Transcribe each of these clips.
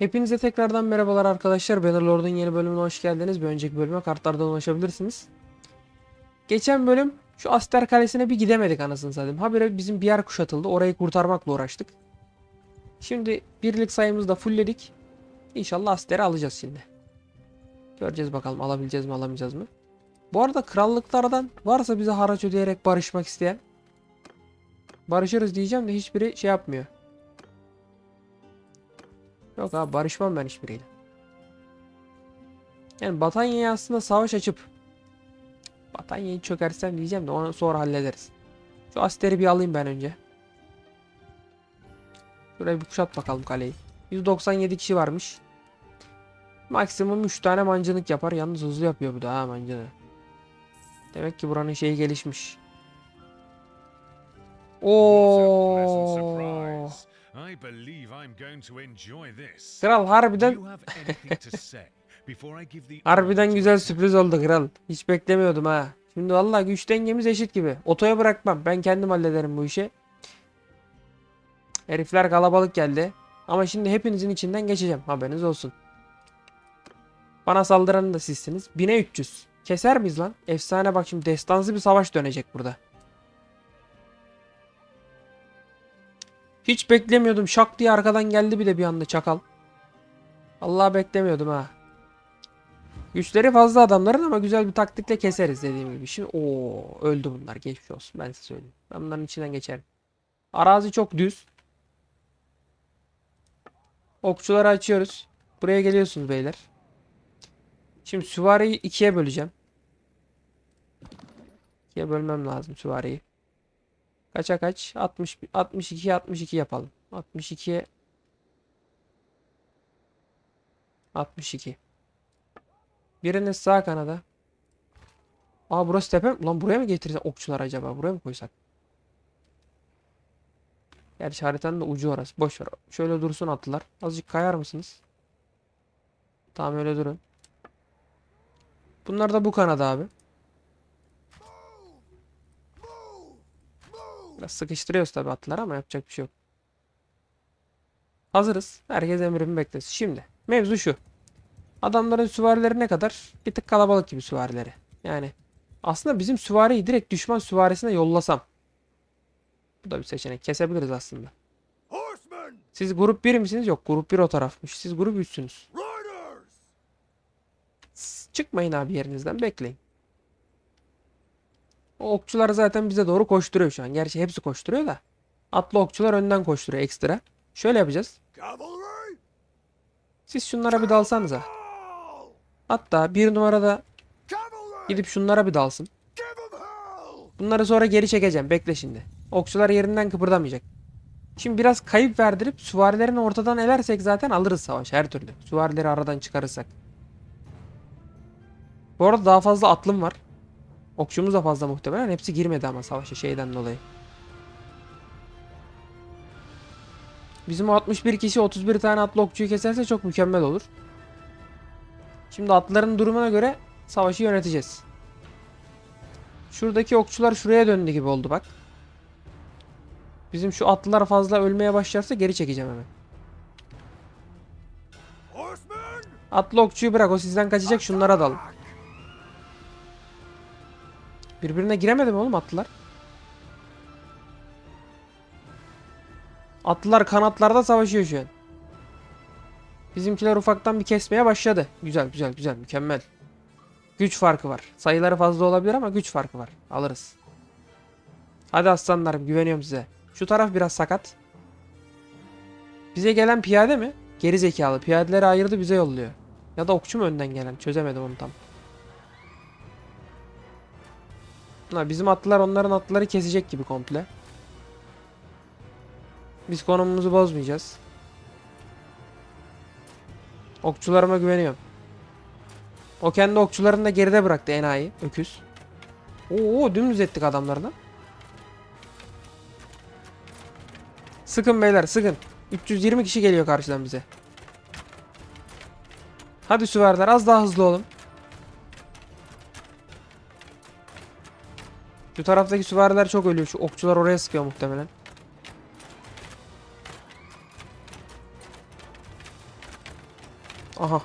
Hepinize tekrardan merhabalar arkadaşlar. Bannerlord'un yeni bölümüne hoş geldiniz. Bir önceki bölüme kartlardan ulaşabilirsiniz. Geçen bölüm şu Aster Kalesi'ne bir gidemedik anasını satayım. Habire bizim bir yer kuşatıldı. Orayı kurtarmakla uğraştık. Şimdi birlik sayımızı da fullledik. İnşallah Aster'i alacağız şimdi. Göreceğiz bakalım alabileceğiz mi alamayacağız mı. Bu arada krallıklardan varsa bize haraç ödeyerek barışmak isteyen barışırız diyeceğim de hiçbiri şey yapmıyor. Yok abi barışmam ben hiçbiriyle. Yani Batanya'ya aslında savaş açıp Batanya'yı çökersem diyeceğim de onu sonra hallederiz. Şu Aster'i bir alayım ben önce. Şuraya bir kuşat bakalım kaleyi. 197 kişi varmış. Maksimum 3 tane mancınık yapar. Yalnız hızlı yapıyor bu da ha mancını. Demek ki buranın şeyi gelişmiş. Oo. I believe I'm going to enjoy this. Kral harbiden harbiden güzel sürpriz oldu kral. Hiç beklemiyordum ha. Şimdi vallahi güç dengemiz eşit gibi. Otoya bırakmam. Ben kendim hallederim bu işi. Herifler kalabalık geldi. Ama şimdi hepinizin içinden geçeceğim. Haberiniz olsun. Bana saldıranı da sizsiniz. 1300. Keser miyiz lan? Efsane bak şimdi destansı bir savaş dönecek burada. Hiç beklemiyordum. Şak diye arkadan geldi bir de bir anda çakal. Allah beklemiyordum ha. Güçleri fazla adamların ama güzel bir taktikle keseriz dediğim gibi. Şimdi o öldü bunlar. Geçmiş olsun ben size söyleyeyim. Ben bunların içinden geçerim. Arazi çok düz. Okçuları açıyoruz. Buraya geliyorsunuz beyler. Şimdi süvariyi ikiye böleceğim. İkiye bölmem lazım süvariyi. Kaça kaç? 60 62 62 yapalım. 62'ye 62. Biriniz sağ kanada. Aa burası tepe mi? Ulan buraya mı getirsek okçular acaba? Buraya mı koysak? Gerçi haritanın da ucu orası. Boş ver. Şöyle dursun atlılar. Azıcık kayar mısınız? Tamam öyle durun. Bunlar da bu kanada abi. Biraz sıkıştırıyoruz tabii atlıları ama yapacak bir şey yok. Hazırız. Herkes emrimi beklesin. Şimdi mevzu şu. Adamların süvarileri ne kadar? Bir tık kalabalık gibi süvarileri. Yani aslında bizim süvariyi direkt düşman süvarisine yollasam. Bu da bir seçenek. Kesebiliriz aslında. Siz grup 1 misiniz? Yok grup 1 o tarafmış. Siz grup 3'sünüz. riders, S- Çıkmayın abi yerinizden bekleyin. O okçular zaten bize doğru koşturuyor şu an. Gerçi hepsi koşturuyor da. Atlı okçular önden koşturuyor ekstra. Şöyle yapacağız. Siz şunlara bir dalsanıza. Hatta bir numarada gidip şunlara bir dalsın. Bunları sonra geri çekeceğim. Bekle şimdi. Okçular yerinden kıpırdamayacak. Şimdi biraz kayıp verdirip süvarilerini ortadan elersek zaten alırız savaş her türlü. Süvarileri aradan çıkarırsak. Bu arada daha fazla atlım var. Okçumuz da fazla muhtemelen. Hepsi girmedi ama savaşa şeyden dolayı. Bizim o 61 kişi 31 tane atlı okçuyu keserse çok mükemmel olur. Şimdi atların durumuna göre savaşı yöneteceğiz. Şuradaki okçular şuraya döndü gibi oldu bak. Bizim şu atlılar fazla ölmeye başlarsa geri çekeceğim hemen. Atlı okçuyu bırak o sizden kaçacak şunlara dalın. Birbirine giremedi mi oğlum atlılar? Atlılar kanatlarda savaşıyor şu an. Bizimkiler ufaktan bir kesmeye başladı. Güzel güzel güzel mükemmel. Güç farkı var. Sayıları fazla olabilir ama güç farkı var. Alırız. Hadi aslanlarım güveniyorum size. Şu taraf biraz sakat. Bize gelen piyade mi? Geri zekalı. Piyadeleri ayırdı bize yolluyor. Ya da okçu mu önden gelen? Çözemedim onu tam. Ha, bizim atlılar onların atlıları kesecek gibi komple. Biz konumumuzu bozmayacağız. Okçularıma güveniyorum. O kendi okçularını da geride bıraktı enayi. Öküz. Oo dümdüz ettik adamlarını. Sıkın beyler sıkın. 320 kişi geliyor karşıdan bize. Hadi süvariler az daha hızlı olun. Şu taraftaki süvariler çok ölüyor. Şu okçular oraya sıkıyor muhtemelen. Aha.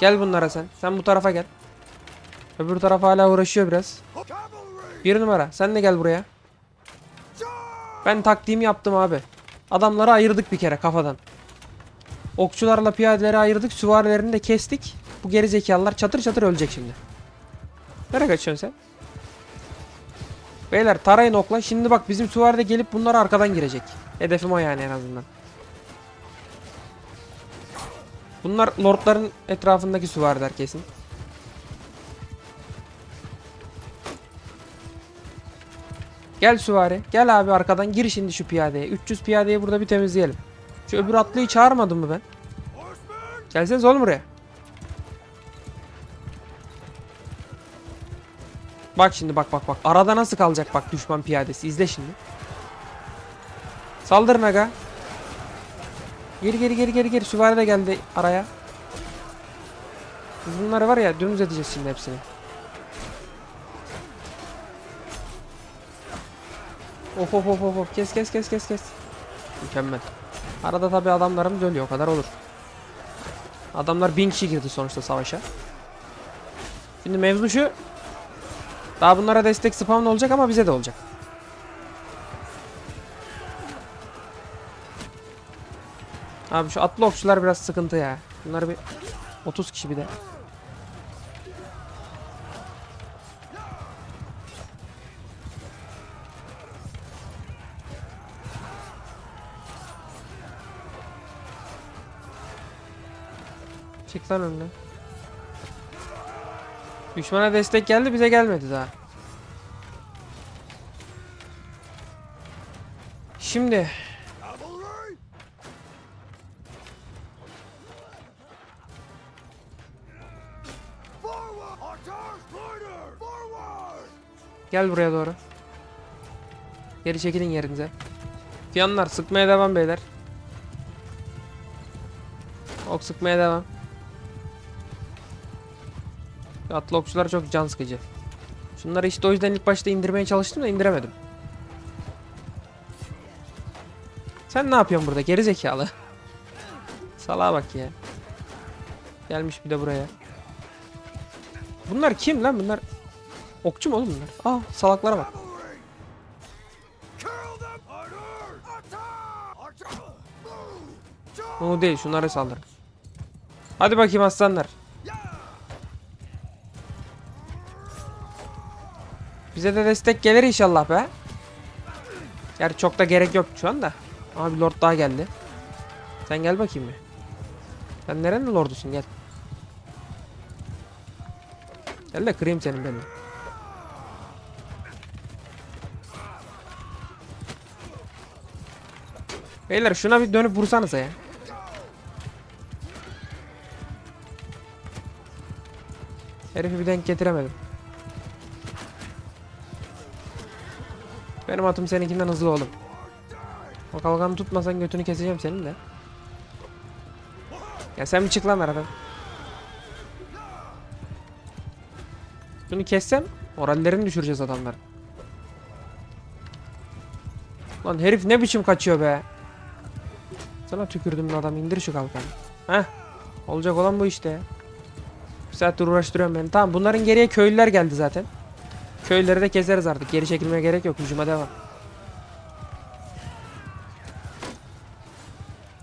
Gel bunlara sen. Sen bu tarafa gel. Öbür taraf hala uğraşıyor biraz. Bir numara. Sen de gel buraya. Ben taktiğimi yaptım abi. Adamları ayırdık bir kere kafadan. Okçularla piyadeleri ayırdık. Süvarilerini de kestik. Bu geri zekalılar çatır çatır ölecek şimdi. Nereye kaçıyorsun sen? Beyler tarayın okla. Şimdi bak bizim süvari de gelip bunlara arkadan girecek. Hedefim o yani en azından. Bunlar lordların etrafındaki süvariler kesin. Gel süvari. Gel abi arkadan gir şimdi şu piyadeye. 300 piyadeyi burada bir temizleyelim. Şu öbür atlıyı çağırmadın mı ben? Gelseniz oğlum buraya. Bak şimdi bak bak bak. Arada nasıl kalacak bak düşman piyadesi. İzle şimdi. Saldırın aga. Geri geri geri geri geri. Süvari de geldi araya. Biz bunları var ya dümdüz edeceğiz şimdi hepsini. Of of of of. Kes kes kes kes kes. Mükemmel. Arada tabi adamlarımız ölüyor o kadar olur. Adamlar bin kişi girdi sonuçta savaşa. Şimdi mevzu şu. Daha bunlara destek spawn olacak ama bize de olacak. Abi şu atlı okçular biraz sıkıntı ya. Bunlar bir 30 kişi bir de. Çık lan önüne. Düşmana destek geldi bize gelmedi daha. Şimdi gel buraya doğru. Geri çekilin yerinize. Fiyanlar sıkmaya devam beyler. Ok sıkmaya devam. Atlı okçular çok can sıkıcı. Şunları işte o yüzden ilk başta indirmeye çalıştım da indiremedim. Sen ne yapıyorsun burada geri zekalı? Salağa bak ya. Gelmiş bir de buraya. Bunlar kim lan bunlar? Okçu mu oğlum bunlar? Aa salaklara bak. O değil şunlara saldırın. Hadi bakayım aslanlar. Bize de destek gelir inşallah be. Gerçi çok da gerek yok şu anda. Abi lord daha geldi. Sen gel bakayım bir. Sen nerenin lordusun gel. Gel de kırayım senin belini. Beyler şuna bir dönüp vursanıza ya. Herifi bir denk getiremedim. Benim atım seninkinden hızlı oğlum. O kalkanı tutmasan götünü keseceğim senin de. Ya sen bir çık lan aradan. Şunu kessem morallerini düşüreceğiz adamlar. Lan herif ne biçim kaçıyor be. Sana tükürdüm adam indir şu kalkanı. Heh. Olacak olan bu işte. Bir saattir uğraştırıyorum beni. Tamam bunların geriye köylüler geldi zaten. Köyleri de keseriz artık. Geri çekilmeye gerek yok. Hücuma devam.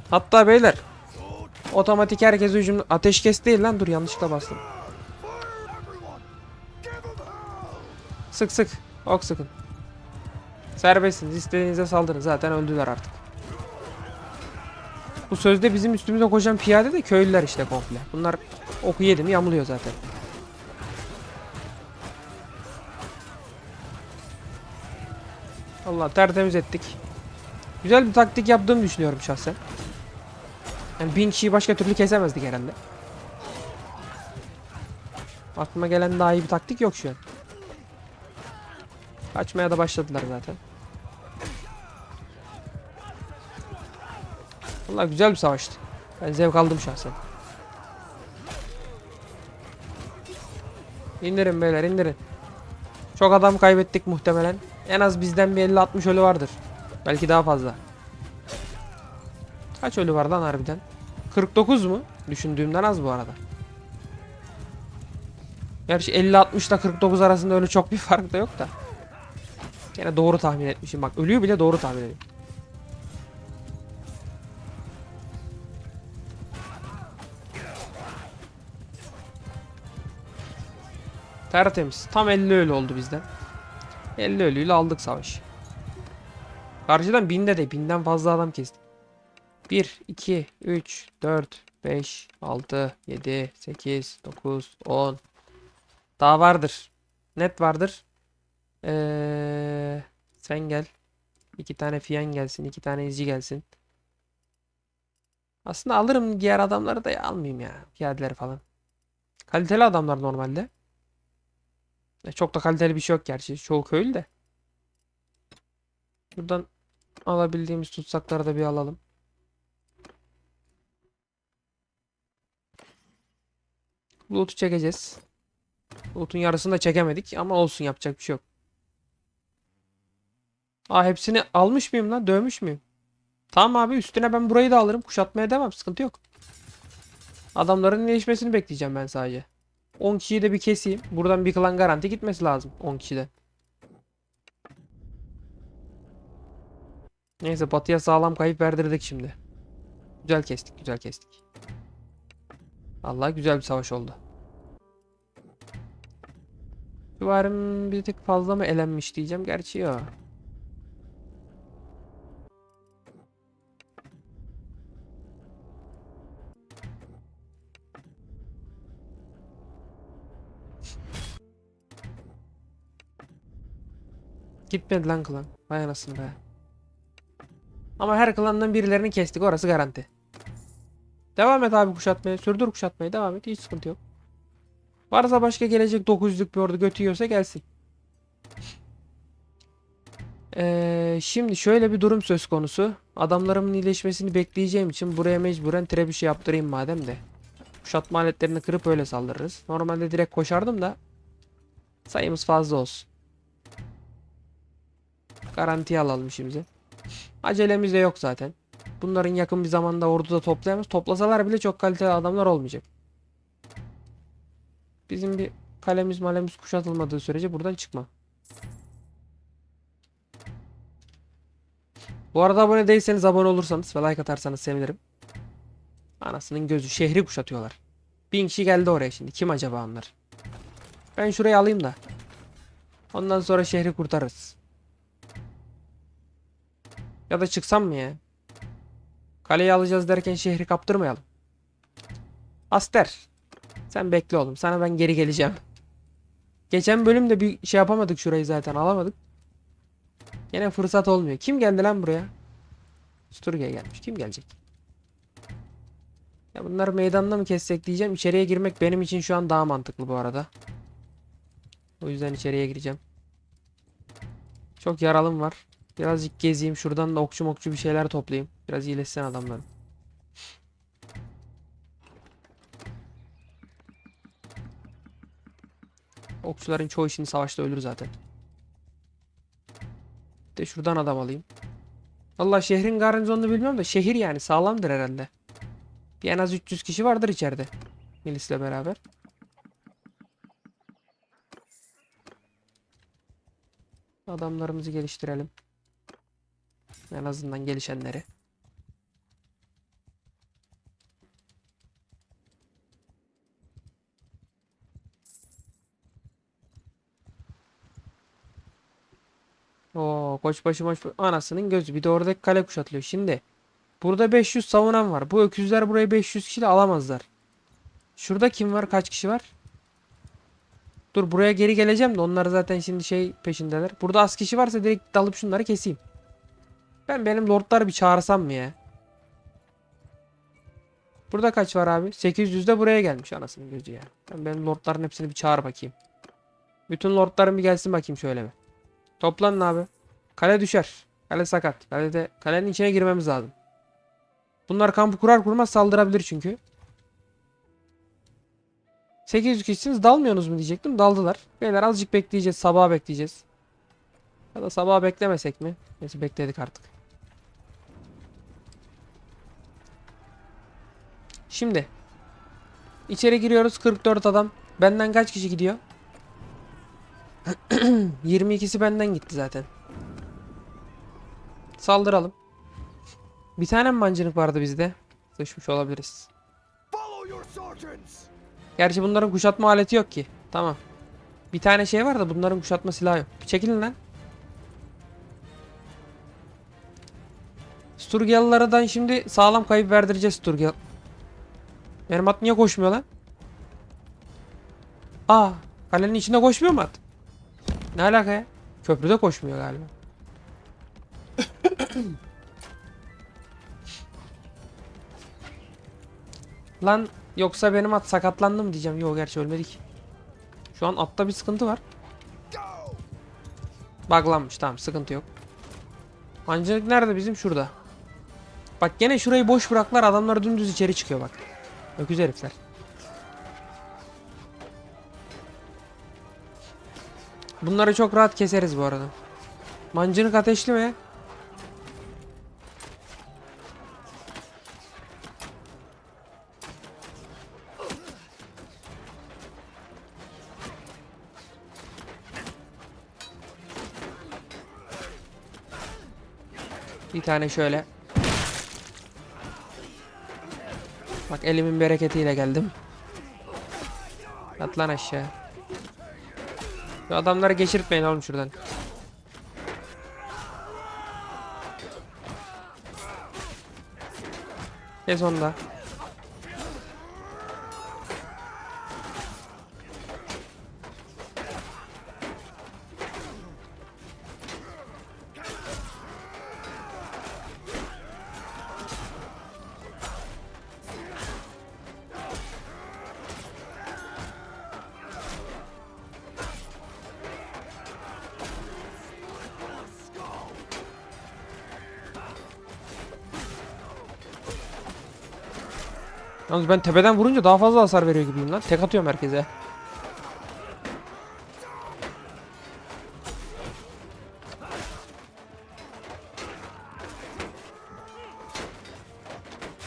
Hatta beyler. Otomatik herkes hücum... Ateşkes değil lan. Dur yanlışlıkla bastım. Sık sık. Ok sıkın. Serbestsiniz. İstediğinize saldırın. Zaten öldüler artık. Bu sözde bizim üstümüze koşan piyade de köylüler işte komple. Bunlar oku yedi mi yamuluyor zaten. Allah tertemiz ettik. Güzel bir taktik yaptığımı düşünüyorum şahsen. Yani bin kişiyi başka türlü kesemezdik herhalde. Aklıma gelen daha iyi bir taktik yok şu an. Kaçmaya da başladılar zaten. Vallahi güzel bir savaştı. Ben zevk aldım şahsen. İndirin beyler indirin. Çok adam kaybettik muhtemelen. En az bizden bir 50-60 ölü vardır. Belki daha fazla. Kaç ölü var lan harbiden? 49 mu? Düşündüğümden az bu arada. Gerçi 50-60 ile 49 arasında öyle çok bir fark da yok da. Yine doğru tahmin etmişim. Bak ölüyü bile doğru tahmin ediyorum. Tertemiz. Tam 50 ölü oldu bizden. 50 ölüyle aldık savaşı. Karşıdan binde de binden fazla adam kestik. 1, 2, 3, 4, 5, 6, 7, 8, 9, 10. Daha vardır. Net vardır. Ee, sen gel. İki tane fiyan gelsin. iki tane izci gelsin. Aslında alırım diğer adamları da almayayım ya. Piyadeleri falan. Kaliteli adamlar normalde. Çok da kaliteli bir şey yok gerçi. Çoğu köylü de. Buradan alabildiğimiz tutsakları da bir alalım. Loot'u çekeceğiz. Loot'un yarısını da çekemedik ama olsun yapacak bir şey yok. Aa hepsini almış mıyım lan? Dövmüş müyüm? Tamam abi üstüne ben burayı da alırım. Kuşatmaya devam. Sıkıntı yok. Adamların iyileşmesini bekleyeceğim ben sadece. 10 kişiyi de bir keseyim. Buradan bir klan garanti gitmesi lazım 10 kişiden. Neyse batıya sağlam kayıp verdirdik şimdi. Güzel kestik, güzel kestik. Allah güzel bir savaş oldu. Süvarim bir tık fazla mı elenmiş diyeceğim. Gerçi ya. Gitmedi lan klan. Vay anasını be. Ama her klandan birilerini kestik. Orası garanti. Devam et abi kuşatmaya. Sürdür kuşatmayı. Devam et. Hiç sıkıntı yok. Varsa başka gelecek 900'lük bir ordu götü yiyorsa gelsin. Ee, şimdi şöyle bir durum söz konusu. Adamlarımın iyileşmesini bekleyeceğim için buraya mecburen trebüşe yaptırayım madem de. Kuşatma aletlerini kırıp öyle saldırırız. Normalde direkt koşardım da sayımız fazla olsun. Garantiye alalım şimdi. Acelemiz de yok zaten. Bunların yakın bir zamanda orduda toplayamaz. Toplasalar bile çok kaliteli adamlar olmayacak. Bizim bir kalemiz malemiz kuşatılmadığı sürece buradan çıkma. Bu arada abone değilseniz abone olursanız ve like atarsanız sevinirim. Anasının gözü şehri kuşatıyorlar. Bin kişi geldi oraya şimdi. Kim acaba onlar? Ben şurayı alayım da. Ondan sonra şehri kurtarırız. Ya da çıksam mı ya? Kaleyi alacağız derken şehri kaptırmayalım. Aster. Sen bekle oğlum. Sana ben geri geleceğim. Geçen bölümde bir şey yapamadık şurayı zaten. Alamadık. Yine fırsat olmuyor. Kim geldi lan buraya? Sturge gelmiş. Kim gelecek? Ya bunları meydanda mı kessek diyeceğim. İçeriye girmek benim için şu an daha mantıklı bu arada. O yüzden içeriye gireceğim. Çok yaralım var. Birazcık gezeyim. Şuradan da okçu mokçu bir şeyler toplayayım. Biraz iyileşsin adamlarım. Okçuların çoğu şimdi savaşta ölür zaten. Bir de şuradan adam alayım. Allah şehrin garnizonunu bilmiyorum da şehir yani sağlamdır herhalde. Bir en az 300 kişi vardır içeride. Milisle beraber. Adamlarımızı geliştirelim. En azından gelişenleri. Oo koçbaşı moç anasının gözü. Bir de oradaki kale kuşatılıyor. Şimdi burada 500 savunan var. Bu öküzler burayı 500 kişi de alamazlar. Şurada kim var? Kaç kişi var? Dur buraya geri geleceğim de onlar zaten şimdi şey peşindeler. Burada az kişi varsa direkt dalıp şunları keseyim. Ben benim lordları bir çağırsam mı ya? Burada kaç var abi? 800 de buraya gelmiş anasının gözü ya. Ben benim lordların hepsini bir çağır bakayım. Bütün lordlarım bir gelsin bakayım şöyle bir. Toplanın abi. Kale düşer. Kale sakat. Kalede, kalenin içine girmemiz lazım. Bunlar kampı kurar kurmaz saldırabilir çünkü. 800 kişisiniz dalmıyorsunuz mu diyecektim. Daldılar. Beyler azıcık bekleyeceğiz. Sabaha bekleyeceğiz. Ya da sabaha beklemesek mi? Neyse bekledik artık. Şimdi. içeri giriyoruz 44 adam. Benden kaç kişi gidiyor? 22'si benden gitti zaten. Saldıralım. Bir tane mancınık vardı bizde? Düşmüş olabiliriz. Gerçi bunların kuşatma aleti yok ki. Tamam. Bir tane şey var da bunların kuşatma silahı yok. Bir çekilin lan. Sturgiyalılardan şimdi sağlam kayıp verdireceğiz Sturgiyal. Benim at niye koşmuyor lan? Aa, kalenin içinde koşmuyor mu at? Ne alaka ya? Köprüde koşmuyor galiba. Lan yoksa benim at sakatlandı mı diyeceğim. Yok gerçi ölmedik. Şu an atta bir sıkıntı var. Go. Buglanmış tamam sıkıntı yok. Mancınık nerede bizim? Şurada. Bak gene şurayı boş bıraklar adamlar dümdüz içeri çıkıyor bak. Öküz herifler. Bunları çok rahat keseriz bu arada. Mancınık ateşli mi? Bir tane şöyle. Bak elimin bereketiyle geldim. Yat lan aşağı. Şu adamları geçirtmeyin oğlum şuradan. Kes onu Yalnız ben tepeden vurunca daha fazla hasar veriyor gibiyim lan. Tek atıyorum herkese.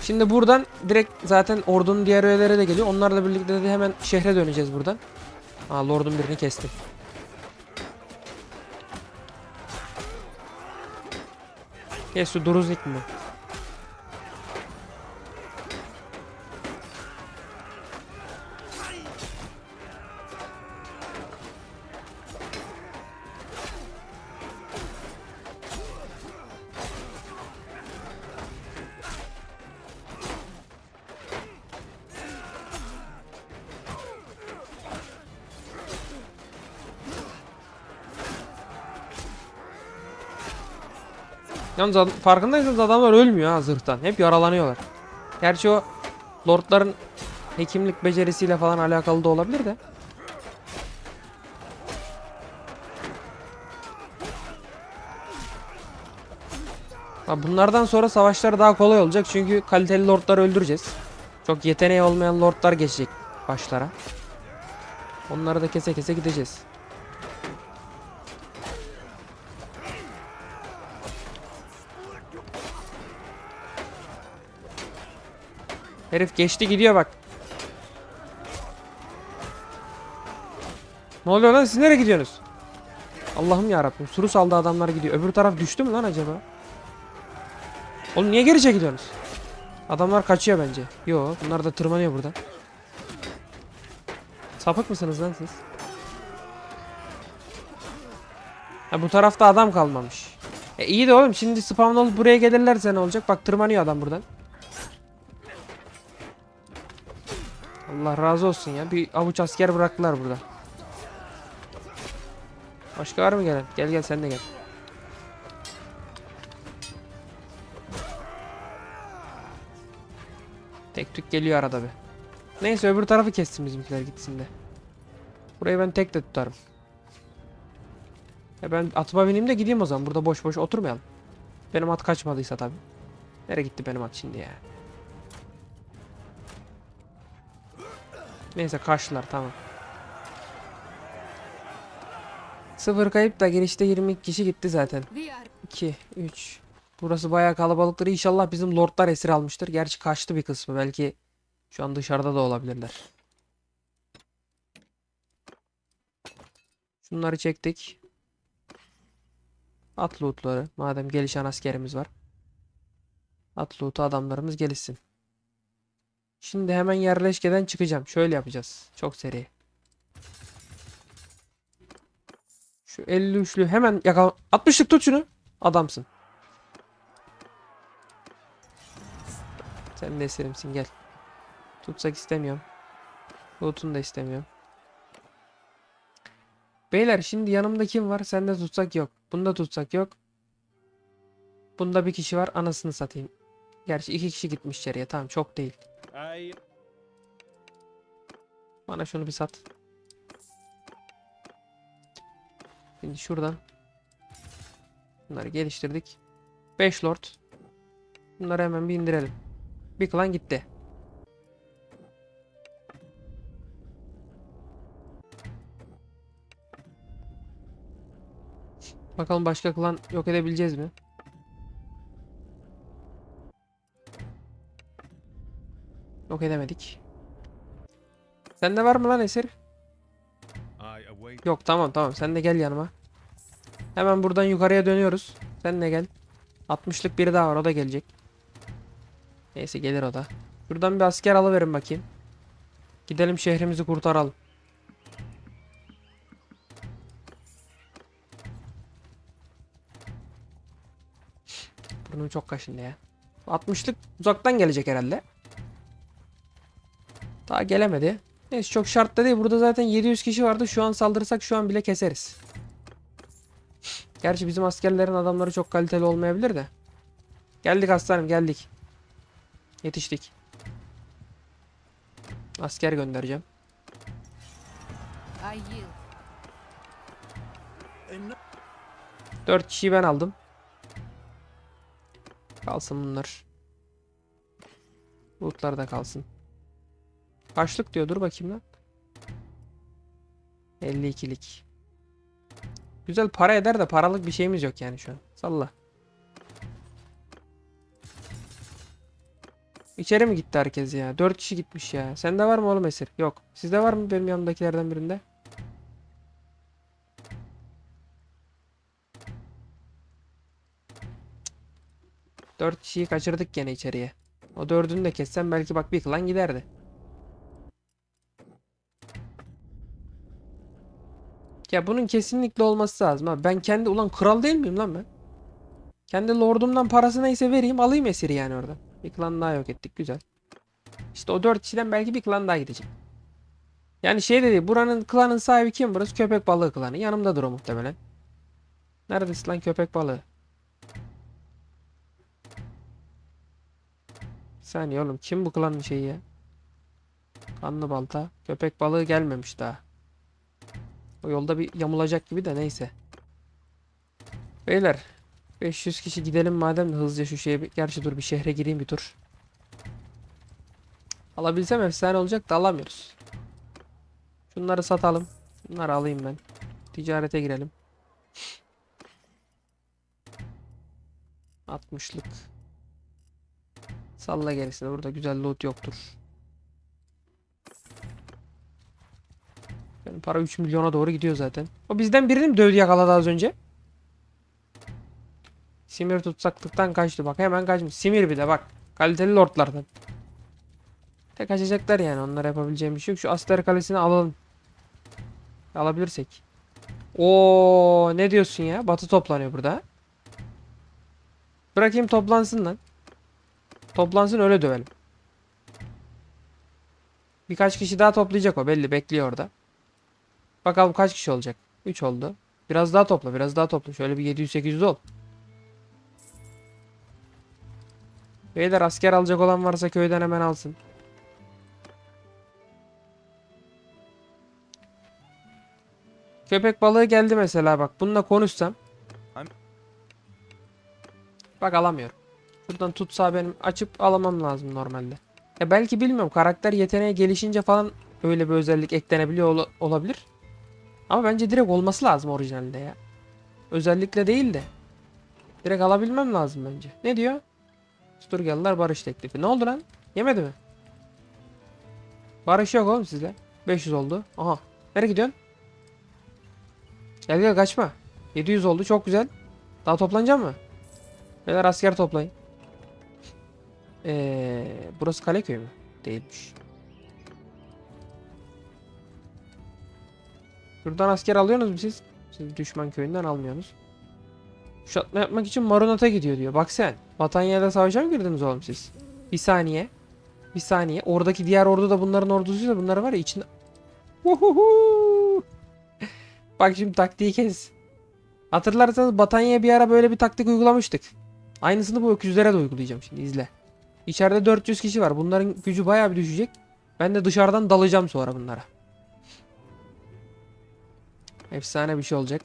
Şimdi buradan direkt zaten ordunun diğer üyeleri de geliyor. Onlarla birlikte de hemen şehre döneceğiz buradan. Aa lordun birini kestim. Kes şu duruzlik mi? Yalnız ad- farkındaysanız adamlar ölmüyor ha zırhtan. Hep yaralanıyorlar. Gerçi o lordların hekimlik becerisiyle falan alakalı da olabilir de. Ha, bunlardan sonra savaşlar daha kolay olacak çünkü kaliteli lordları öldüreceğiz. Çok yeteneği olmayan lordlar geçecek başlara. Onları da kese kese gideceğiz. Herif geçti gidiyor bak. Ne oluyor lan siz nereye gidiyorsunuz? Allah'ım ya Rabbim. Suru saldı adamlar gidiyor. Öbür taraf düştü mü lan acaba? Oğlum niye geri çekiliyorsunuz? Adamlar kaçıyor bence. Yo, bunlar da tırmanıyor burada. Sapık mısınız lan siz? Ha bu tarafta adam kalmamış. E iyi de oğlum şimdi spawn olup buraya gelirlerse ne olacak? Bak tırmanıyor adam buradan. Allah razı olsun ya. Bir avuç asker bıraktılar burada. Başka var mı gelen? Gel gel sen de gel. Tek tük geliyor arada bir. Neyse öbür tarafı kessin bizimkiler gitsin de. Burayı ben tek de tutarım. Ya ben atıma bineyim de gideyim o zaman. Burada boş boş oturmayalım. Benim at kaçmadıysa tabii. Nereye gitti benim at şimdi ya? Neyse kaçtılar tamam. Sıfır kayıp da girişte 22 kişi gitti zaten. 2, 3. Burası bayağı kalabalıktır. İnşallah bizim lordlar esir almıştır. Gerçi kaçtı bir kısmı. Belki Şu an dışarıda da olabilirler. Şunları çektik. At lootları. Madem gelişen askerimiz var. At loot'u adamlarımız gelişsin. Şimdi hemen yerleşkeden çıkacağım. Şöyle yapacağız. Çok seri. Şu 53'lü hemen yakala. 60'lık tut şunu. Adamsın. Sen de eserimsin gel. Tutsak istemiyorum. Loot'unu da istemiyorum. Beyler şimdi yanımda kim var? Sende tutsak yok. Bunda tutsak yok. Bunda bir kişi var. Anasını satayım. Gerçi iki kişi gitmiş içeriye. Tamam çok değil. I Bana şunu bir sat. Şimdi şuradan. Bunları geliştirdik. 5 lord. Bunları hemen bir indirelim. Bir klan gitti. Bakalım başka klan yok edebileceğiz mi? Yok edemedik. Sende var mı lan esir? Yok tamam tamam sen de gel yanıma. Hemen buradan yukarıya dönüyoruz. Sen de gel. 60'lık biri daha var o da gelecek. Neyse gelir o da. Buradan bir asker alıverin bakayım. Gidelim şehrimizi kurtaralım. Burnum çok kaşındı ya. 60'lık uzaktan gelecek herhalde. Daha gelemedi. Neyse çok şart da değil. Burada zaten 700 kişi vardı. Şu an saldırırsak şu an bile keseriz. Gerçi bizim askerlerin adamları çok kaliteli olmayabilir de. Geldik aslanım geldik. Yetiştik. Asker göndereceğim. 4 kişiyi ben aldım. Kalsın bunlar. Lootlar da kalsın. Kaçlık diyor dur bakayım lan. 52'lik. Güzel para eder de paralık bir şeyimiz yok yani şu an. Salla. İçeri mi gitti herkes ya? 4 kişi gitmiş ya. Sende var mı oğlum esir? Yok. Sizde var mı benim yanımdakilerden birinde? Dört kişiyi kaçırdık gene içeriye. O dördünü de kessem belki bak bir klan giderdi. Ya bunun kesinlikle olması lazım abi. Ben kendi ulan kral değil miyim lan ben? Kendi lordumdan parası neyse vereyim alayım esiri yani orada. Bir klan daha yok ettik güzel. İşte o dört kişiden belki bir klan daha gidecek. Yani şey dedi buranın klanın sahibi kim burası? Köpek balığı klanı. Yanımdadır o muhtemelen. Neredesin lan köpek balığı? Bir saniye oğlum kim bu klanın şeyi ya? Kanlı balta. Köpek balığı gelmemiş daha. O yolda bir yamulacak gibi de neyse. Beyler 500 kişi gidelim madem de hızlıca şu şeye bir... Gerçi dur bir şehre gireyim bir tur. Alabilsem efsane olacak da alamıyoruz. Şunları satalım. Bunları alayım ben. Ticarete girelim. 60'lık. Salla gerisini. Burada güzel loot yoktur. Benim para 3 milyona doğru gidiyor zaten. O bizden birini mi dövdü yakaladı az önce? Simir tutsaklıktan kaçtı bak hemen kaçmış. Simir bir de bak. Kaliteli lordlardan. Tek kaçacaklar yani onlar yapabileceğim bir şey yok. Şu Aster Kalesi'ni alalım. Alabilirsek. Oo ne diyorsun ya? Batı toplanıyor burada. Bırakayım toplansın lan. Toplansın öyle dövelim. Birkaç kişi daha toplayacak o belli bekliyor orada. Bakalım kaç kişi olacak. 3 oldu. Biraz daha topla biraz daha topla. Şöyle bir 700-800 ol. Beyler asker alacak olan varsa köyden hemen alsın. Köpek balığı geldi mesela bak. Bununla konuşsam. Bak alamıyorum. Buradan tutsa benim açıp alamam lazım normalde. Ya belki bilmiyorum karakter yeteneği gelişince falan öyle bir özellik eklenebiliyor ol- olabilir. Ama bence direkt olması lazım orijinalde ya. Özellikle değil de. Direkt alabilmem lazım bence. Ne diyor? Sturgalılar barış teklifi. Ne oldu lan? Yemedi mi? Barış yok oğlum sizle. 500 oldu. Aha. Nereye gidiyorsun? Gel gel kaçma. 700 oldu çok güzel. Daha toplanacak mı? Beyler asker toplayın. Ee, burası Kaleköy mü? Değilmiş. Şuradan asker alıyorsunuz mu siz? Siz düşman köyünden almıyorsunuz. Kuşatma yapmak için Marunat'a gidiyor diyor. Bak sen. Batanya'da savaşa mı girdiniz oğlum siz? Bir saniye. Bir saniye. Oradaki diğer ordu da bunların ordusuysa bunlar var ya içinde... Uhuhu! Bak şimdi taktiği kes. Hatırlarsanız Batanya'ya bir ara böyle bir taktik uygulamıştık. Aynısını bu öküzlere de uygulayacağım şimdi izle. İçeride 400 kişi var. Bunların gücü bayağı bir düşecek. Ben de dışarıdan dalacağım sonra bunlara. Efsane bir şey olacak.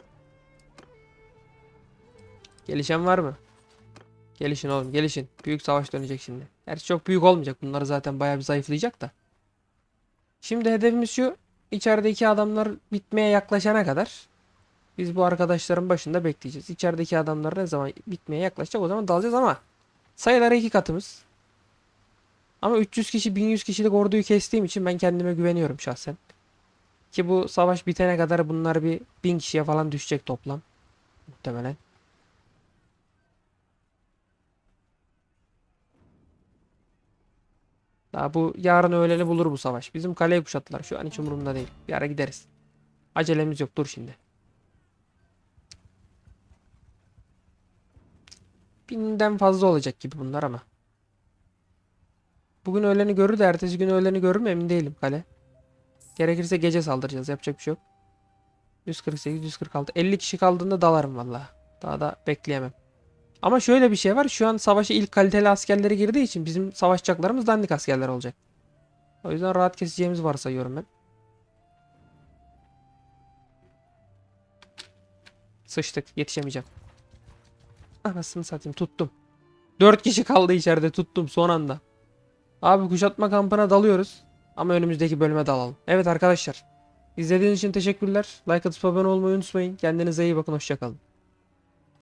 Gelişen var mı? Gelişin oğlum gelişin. Büyük savaş dönecek şimdi. Gerçi çok büyük olmayacak. Bunları zaten bayağı bir zayıflayacak da. Şimdi hedefimiz şu. İçerideki adamlar bitmeye yaklaşana kadar biz bu arkadaşların başında bekleyeceğiz. İçerideki adamlar ne zaman bitmeye yaklaşacak o zaman dalacağız ama sayıları iki katımız. Ama 300 kişi 1100 kişilik orduyu kestiğim için ben kendime güveniyorum şahsen. Ki bu savaş bitene kadar bunlar bir 1000 kişiye falan düşecek toplam. Muhtemelen. Daha bu yarın öğleni bulur bu savaş. Bizim kaleyi kuşattılar. Şu an hiç umurumda değil. Bir ara gideriz. Acelemiz yok. Dur şimdi. Binden fazla olacak gibi bunlar ama. Bugün öğleni görür de ertesi gün öğleni görür mü emin değilim kale. Gerekirse gece saldıracağız. Yapacak bir şey yok. 148, 146. 50 kişi kaldığında dalarım valla. Daha da bekleyemem. Ama şöyle bir şey var. Şu an savaşa ilk kaliteli askerleri girdiği için bizim savaşacaklarımız dandik askerler olacak. O yüzden rahat keseceğimiz varsayıyorum ben. Sıçtık. Yetişemeyeceğim. Anasını satayım. Tuttum. 4 kişi kaldı içeride. Tuttum son anda. Abi kuşatma kampına dalıyoruz. Ama önümüzdeki bölüme dalalım. Evet arkadaşlar. İzlediğiniz için teşekkürler. Like atıp abone olmayı unutmayın. Kendinize iyi bakın. Hoşçakalın.